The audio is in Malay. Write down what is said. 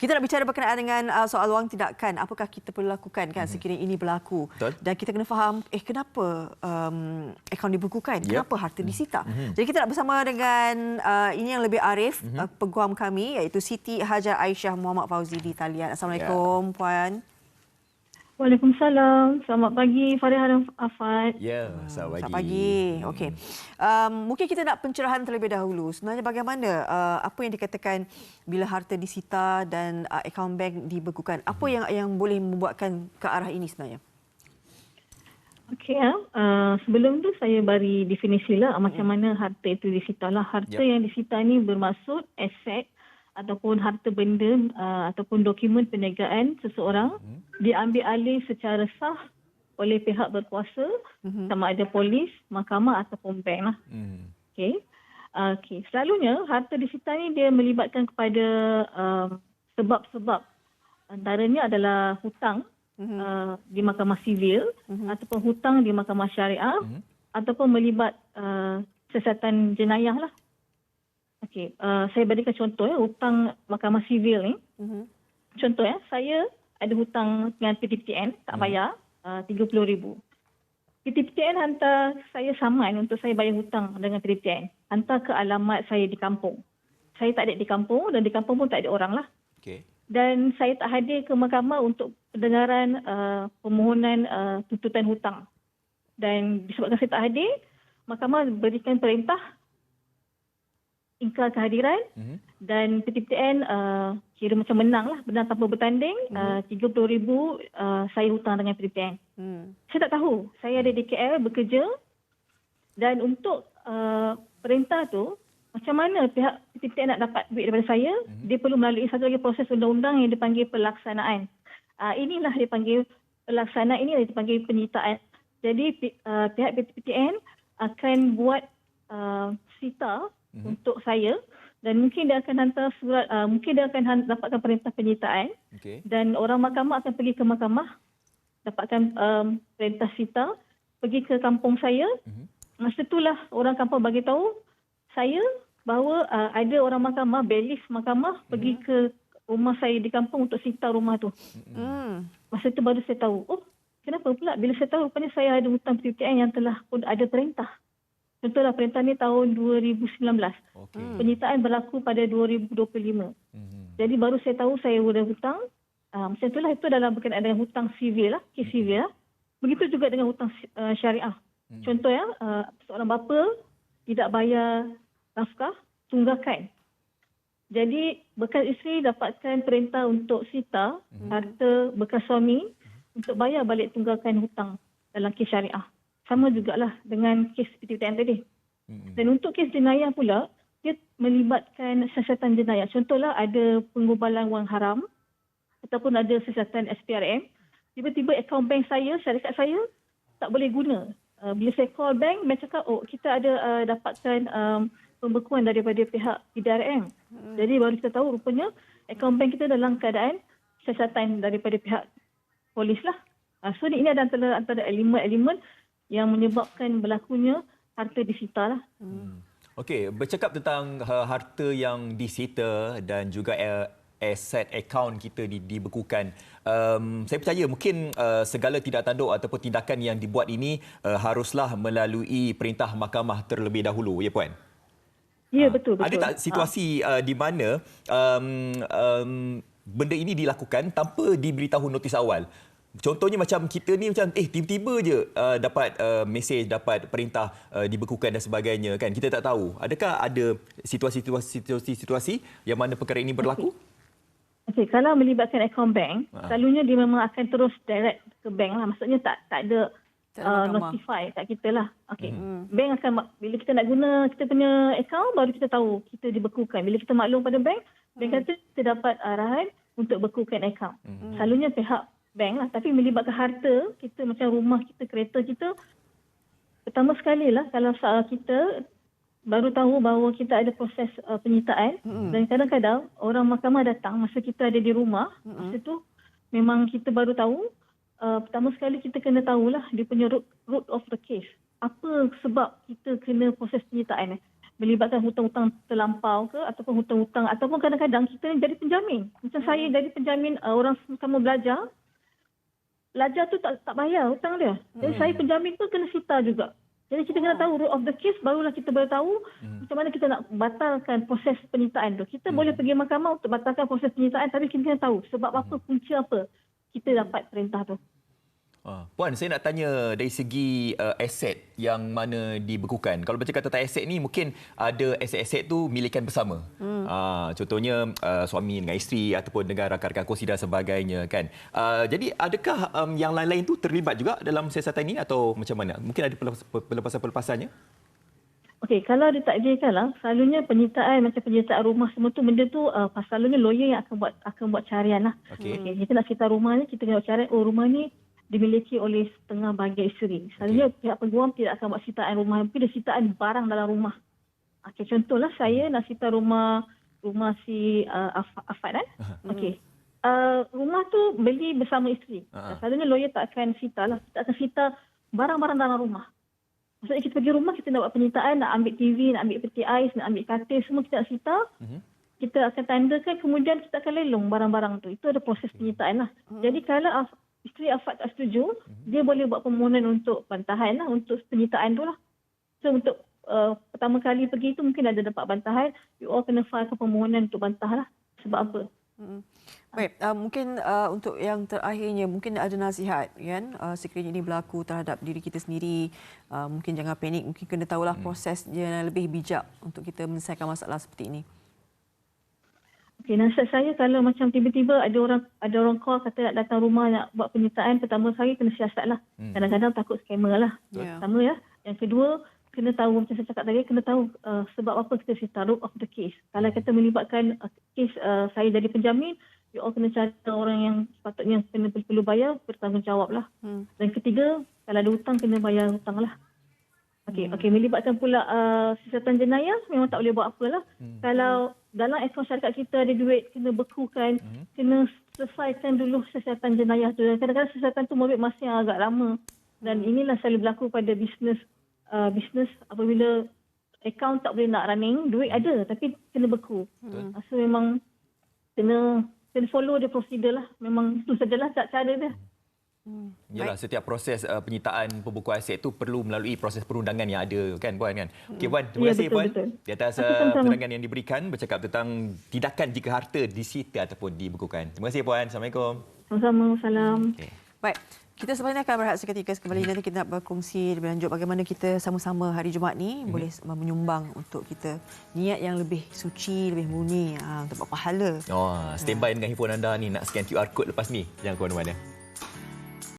Kita nak bicara berkenaan dengan uh, soal wang tindakan. Apakah kita perlu lakukan kan sekiranya ini berlaku? Betul. Dan kita kena faham eh kenapa um, akaun dibukukan? Yep. Kenapa harta disita? Mm-hmm. Jadi kita nak bersama dengan uh, ini yang lebih arif mm-hmm. uh, peguam kami iaitu Siti Hajar Aisyah Muhammad Fauzi di talian. Assalamualaikum yeah. puan. Waalaikumsalam. Selamat pagi Fariha dan Afad. Ya, selamat pagi. Selamat pagi. Okey. Um, mungkin kita nak pencerahan terlebih dahulu. Sebenarnya bagaimana uh, apa yang dikatakan bila harta disita dan uh, akaun bank dibekukan? Apa yang yang boleh membuatkan ke arah ini sebenarnya? Okey ya. Uh, sebelum tu saya bagi definisi lah macam mana harta itu disita lah. Harta Yep. yang disita ni bermaksud aset ataupun harta benda uh, ataupun dokumen perniagaan seseorang diambil alih secara sah oleh pihak berkuasa Mhm. sama ada polis, mahkamah ataupun bank lah. Hmm. Okey. Uh, Okey, selalunya harta disita ni dia melibatkan kepada um, sebab-sebab antaranya adalah hutang Mhm. uh, di mahkamah sivil Mhm. ataupun hutang di mahkamah syariah Mhm. ataupun melibat uh, siasatan jenayah lah. Okey, uh, saya berikan contoh ya, hutang mahkamah sivil ni. Mhm. Contoh ya, saya ada hutang dengan PTPTN, tak bayar uh, RM30,000. PTPTN hantar saya saman untuk saya bayar hutang dengan PTPTN. Hantar ke alamat saya di kampung. Saya tak ada di kampung dan di kampung pun tak ada orang lah. Okey. Dan saya tak hadir ke mahkamah untuk pendengaran uh, permohonan uh, tuntutan hutang. Dan disebabkan saya tak hadir, mahkamah berikan perintah ingkar kehadiran Mhm. dan PTPTN uh, kira macam menang lah menang tanpa bertanding uh, RM30,000 uh, saya hutang dengan PTPTN. Hmm. Saya tak tahu. Saya ada di KL bekerja dan untuk uh, perintah tu macam mana pihak PTPTN nak dapat duit daripada saya, mm-hmm. dia perlu melalui satu lagi proses undang-undang yang dipanggil pelaksanaan. Uh, inilah dipanggil pelaksanaan ini dipanggil penyitaan. Jadi uh, pihak PTPTN akan buat uh, sita. Mm-hmm. untuk saya dan mungkin dia akan hantar surat uh, mungkin dia akan han- dapatkan perintah penyitaan Okey. dan orang mahkamah akan pergi ke mahkamah dapatkan um, perintah sita pergi ke kampung saya Mhm. masa itulah orang kampung bagi tahu saya bahawa uh, ada orang mahkamah belis mahkamah pergi ke rumah saya di kampung untuk sita rumah tu Hmm. masa itu baru saya tahu oh kenapa pula bila saya tahu rupanya saya ada hutang PTN yang telah pun ada perintah contohlah perintah ni tahun 2019 Okey. penyitaan berlaku pada 2025 Mhm. jadi baru saya tahu saya ada hutang. Uh, macam itulah itu dalam berkenaan dengan hutang sivil lah, kes sivil lah. Begitu juga dengan hutang uh, syariah. Hmm. Contoh ya, uh, seorang bapa tidak bayar nafkah tunggakan. Jadi bekas isteri dapatkan perintah untuk sita harta bekas suami untuk bayar balik tunggakan hutang dalam kes syariah. Sama jugalah dengan kes PTPTN tadi. Dan untuk kes jenayah pula, dia melibatkan siasatan jenayah. Contohlah ada penggubalan wang haram ataupun ada siasatan SPRM. Tiba-tiba akaun bank saya, syarikat saya tak boleh guna. Uh, bila saya call bank, bank cakap, oh kita ada uh, dapatkan um, pembekuan daripada pihak PDRM. Hmm. Jadi baru kita tahu rupanya akaun bank kita dalam keadaan siasatan daripada pihak polis lah. Uh, so ini ada antara, antara elemen-elemen yang menyebabkan berlakunya harta disita lah. Hmm. Okey, bercakap tentang uh, harta yang disita dan juga uh, aset akaun kita di, dibekukan. Um, saya percaya mungkin uh, segala tidak tanduk ataupun tindakan yang dibuat ini uh, haruslah melalui perintah mahkamah terlebih dahulu, ya puan? Ya Ah, betul betul. Ada tak situasi uh, di mana um, um, benda ini dilakukan tanpa diberitahu notis awal? Contohnya macam kita ni macam eh tiba-tiba je uh, dapat uh, mesej, dapat perintah uh, dibekukan dan sebagainya kan. Kita tak tahu. Adakah ada situasi-situasi yang mana perkara ini berlaku? Okey, kalau melibatkan akaun bank, Ha. selalunya dia memang akan terus direct ke bank lah. Maksudnya tak tak ada Tak uh, notify kat kita lah. Okey. Hmm. Bank akan bila kita nak guna kita punya akaun baru kita tahu kita dibekukan. Bila kita maklum pada bank, bank kata kita dapat arahan untuk bekukan akaun. Hmm. Selalunya pihak bank lah. Tapi melibatkan harta, kita macam rumah kita, kereta kita, pertama sekali lah kalau kita baru tahu bahawa kita ada proses uh, penyitaan Mm-mm. dan kadang-kadang orang mahkamah datang masa kita ada di rumah Mm-mm. masa tu memang kita baru tahu uh, pertama sekali kita kena tahulah dia punya root, root of the case apa sebab kita kena proses penyitaan eh. melibatkan hutang-hutang terlampau ke ataupun hutang-hutang ataupun kadang-kadang kita jadi penjamin. Macam saya jadi penjamin uh, orang sama belajar, belajar tu tak tak bayar hutang dia. Jadi saya penjamin tu kena sita juga. Jadi kita kena tahu rule of the case barulah kita boleh tahu macam mana kita nak batalkan proses penyitaan tu. Kita boleh pergi mahkamah untuk batalkan proses penyitaan tapi kita kena tahu sebab apa punca apa kita dapat perintah tu. Ah, Puan, saya nak tanya dari segi uh, aset yang mana dibekukan. Kalau bercakap tentang aset ni, mungkin ada aset-aset tu milikan bersama. Hmm. Uh, contohnya uh, suami dengan isteri ataupun dengan rakan-rakan kongsi dan sebagainya. kan. Uh, jadi adakah um, yang lain-lain tu terlibat juga dalam siasatan ini atau macam mana? Mungkin ada pelepas- pelepasan-pelepasannya? Okey, kalau ditakdirkan lah, selalunya penyitaan macam penyitaan rumah semua tu benda tu uh, selalunya lawyer yang akan buat akan buat carian lah. Okey. Okay, kita nak cerita rumah ni, kita kena buat carian, oh rumah ni dimiliki oleh setengah bahagian isteri. Selalunya okay. pihak peguam tidak akan buat sitaan rumah, tapi dia sitaan barang dalam rumah. Okey, contohlah saya nak sita rumah rumah si uh, Af- Afad kan. Okey. Uh, rumah tu beli bersama isteri. Ah. Selalunya lawyer tak akan sita lah. Kita akan sita barang-barang dalam rumah. Maksudnya kita pergi rumah, kita nak buat penyitaan, nak ambil TV, nak ambil peti ais, nak ambil katil, semua kita nak sita. Mhm. Kita akan tandakan, kemudian kita akan lelong barang-barang tu. Itu ada proses penyitaan lah. Jadi kalau isteri Afat tak setuju, dia boleh buat permohonan untuk bantahan lah, untuk penyitaan tu lah. So untuk uh, pertama kali pergi tu mungkin ada dapat bantahan, you all kena file permohonan untuk bantah lah. Sebab apa? Mm. Baik, uh, mungkin uh, untuk yang terakhirnya mungkin ada nasihat kan uh, sekiranya ini berlaku terhadap diri kita sendiri uh, mungkin jangan panik mungkin kena tahulah Hmm. proses yang lebih bijak untuk kita menyelesaikan masalah seperti ini. Okey, nasihat saya kalau macam tiba-tiba ada orang ada orang call kata nak datang rumah nak buat penyitaan, pertama sekali kena siasat lah. Hmm. Kadang-kadang takut scammer lah. Ya. Pertama ya. Yang kedua, kena tahu macam saya cakap tadi, kena tahu uh, sebab apa kita cerita root of the case. Kalau kita melibatkan uh, case uh, saya jadi penjamin, you all kena cari orang yang sepatutnya kena perlu bayar, bertanggungjawab lah. Hmm. Dan ketiga, kalau ada hutang, kena bayar hutang lah. Okey, Hmm. okey melibatkan pula uh, siasatan jenayah memang tak boleh buat apa lah. Hmm. Kalau dalam akaun syarikat kita ada duit, kena bekukan, Hmm. kena selesaikan dulu siasatan jenayah tu. Dan kadang-kadang siasatan tu mengambil masa yang agak lama. Dan inilah selalu berlaku pada bisnes uh, bisnes apabila akaun tak boleh nak running, duit ada tapi kena beku. Betul. So memang kena kena follow the procedure lah. Memang itu sajalah cara dia. Hmm. Yalah setiap proses uh, penyitaan pembukuan aset tu perlu melalui proses perundangan yang ada kan Puan kan. Okey Puan, terima Ya, kasih betul, Puan betul. di atas uh, penerangan yang diberikan bercakap tentang tindakan jika harta disita ataupun dibekukan. Terima kasih Puan. Assalamualaikum. Sama-sama. Salam. Okay. Baik, kita sebenarnya akan berehat seketika kembali nanti kita nak berkongsi lebih lanjut bagaimana kita sama-sama hari Jumaat ni Mhm. boleh menyumbang untuk kita niat yang lebih suci, lebih murni ha, untuk buat pahala. Oh, standby dengan handphone anda ni nak scan QR code lepas ni. Jangan ke mana-mana.